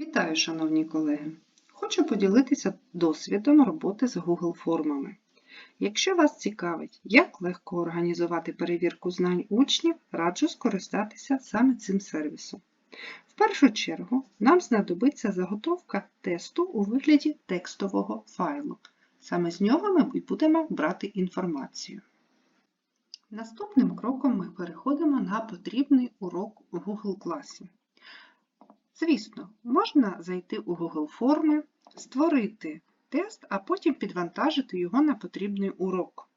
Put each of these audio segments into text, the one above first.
Вітаю, шановні колеги! Хочу поділитися досвідом роботи з Google формами. Якщо вас цікавить, як легко організувати перевірку знань учнів, раджу скористатися саме цим сервісом. В першу чергу нам знадобиться заготовка тесту у вигляді текстового файлу. Саме з нього ми будемо брати інформацію. Наступним кроком ми переходимо на потрібний урок у Google класі. Звісно, можна зайти у Google форми, створити тест, а потім підвантажити його на потрібний урок.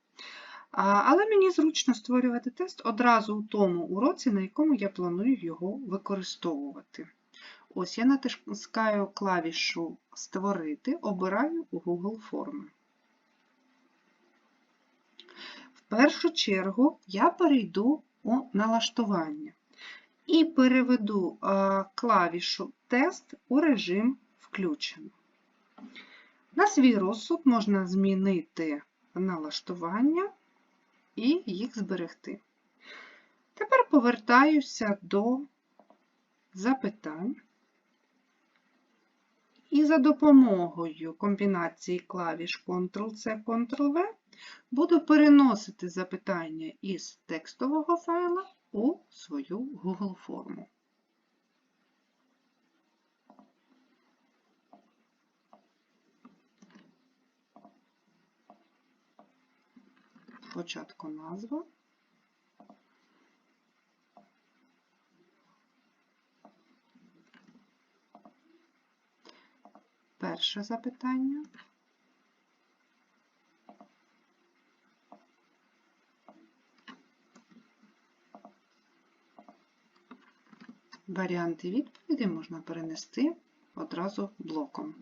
Але мені зручно створювати тест одразу у тому уроці, на якому я планую його використовувати. Ось я натискаю клавішу Створити, обираю Google форми. В першу чергу я перейду у налаштування і переведу клавішу Тест у режим включено. На свій розсуд можна змінити налаштування і їх зберегти. Тепер повертаюся до запитань. І за допомогою комбінації клавіш Ctrl-C, Ctrl-V буду переносити запитання із текстового файла у свою Google форму. Спочатку назва. Перше запитання. Варіанти відповіді можна перенести одразу блоком.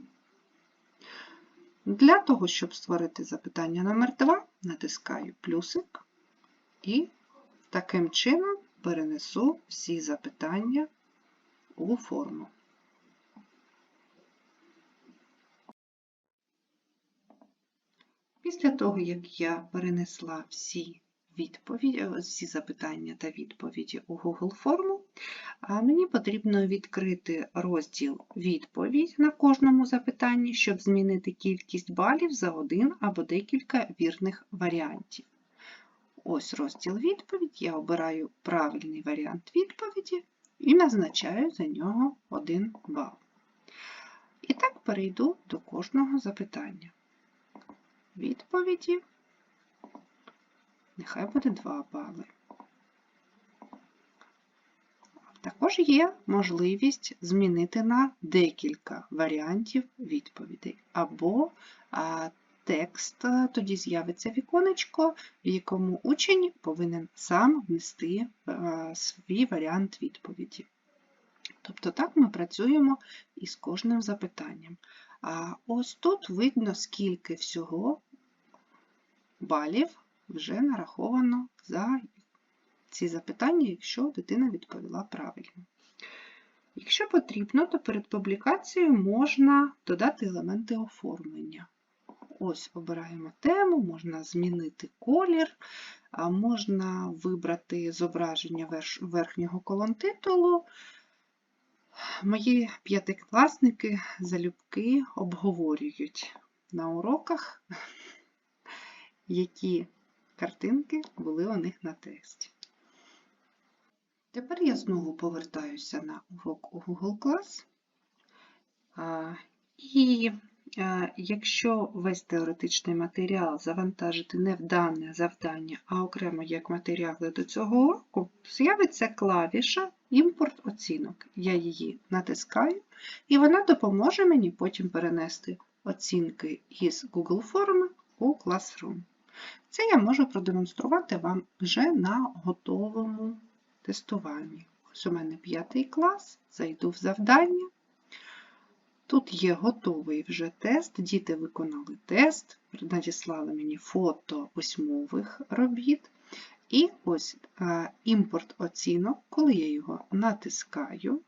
Для того, щоб створити запитання номер 2 натискаю плюсик і таким чином перенесу всі запитання у форму. Після того, як я перенесла всі відповіді, всі запитання та відповіді у Google форму, мені потрібно відкрити розділ відповідь на кожному запитанні, щоб змінити кількість балів за один або декілька вірних варіантів. Ось розділ відповідь, я обираю правильний варіант відповіді і назначаю за нього 1 бал. І так перейду до кожного запитання. Відповіді нехай буде 2 бали. Також є можливість змінити на декілька варіантів відповідей. Або а, текст, тоді з'явиться віконечко, в якому учень повинен сам внести а, свій варіант відповіді. Тобто так ми працюємо із кожним запитанням. А ось тут видно, скільки всього балів вже нараховано за ці запитання, якщо дитина відповіла правильно. Якщо потрібно, то перед публікацією можна додати елементи оформлення. Ось обираємо тему, можна змінити колір, можна вибрати зображення верхнього колон титулу. Мої п'ятикласники залюбки обговорюють на уроках, які картинки були у них на тексті. Тепер я знову повертаюся на урок у Google Class. І якщо весь теоретичний матеріал завантажити не в дане завдання, а окремо як матеріали до цього уроку, з'явиться клавіша Імпорт оцінок. Я її натискаю, і вона допоможе мені потім перенести оцінки із Google форми у Classroom. Це я можу продемонструвати вам вже на готовому тестуванні. Ось у мене п'ятий клас, зайду в завдання. Тут є готовий вже тест, діти виконали тест, надіслали мені фото письмових робіт. І ось е, імпорт оцінок, коли я його натискаю,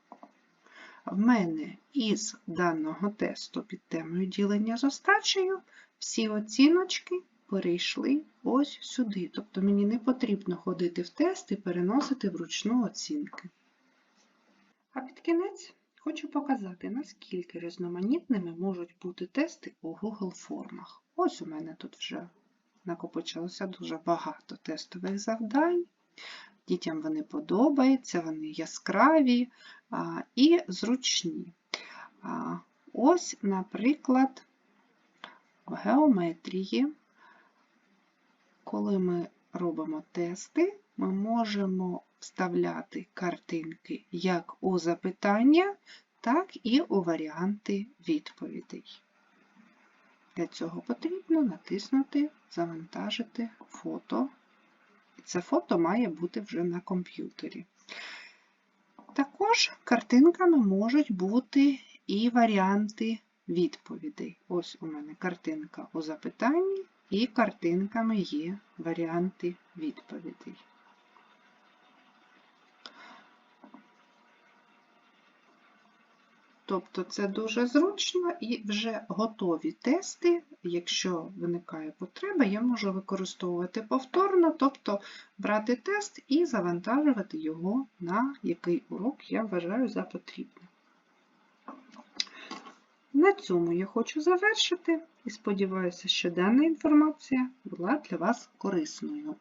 в мене із даного тесту під темою ділення з остачею всі оціночки перейшли ось сюди. Тобто мені не потрібно ходити в тест і переносити вручну оцінки. А під кінець хочу показати, наскільки різноманітними можуть бути тести у Google формах. Ось у мене тут вже накопичилося дуже багато тестових завдань. Дітям вони подобаються, вони яскраві а, і зручні. А, ось, наприклад, в геометрії, коли ми робимо тести, ми можемо вставляти картинки як у запитання, так і у варіанти відповідей. Для цього потрібно натиснути Завантажити фото. Це фото має бути вже на комп'ютері. Також картинками можуть бути і варіанти відповідей. Ось у мене картинка у запитанні, і картинками є варіанти відповідей. Тобто це дуже зручно і вже готові тести, якщо виникає потреба, я можу використовувати повторно, тобто брати тест і завантажувати його на який урок я вважаю за потрібне. На цьому я хочу завершити і сподіваюся, що дана інформація була для вас корисною.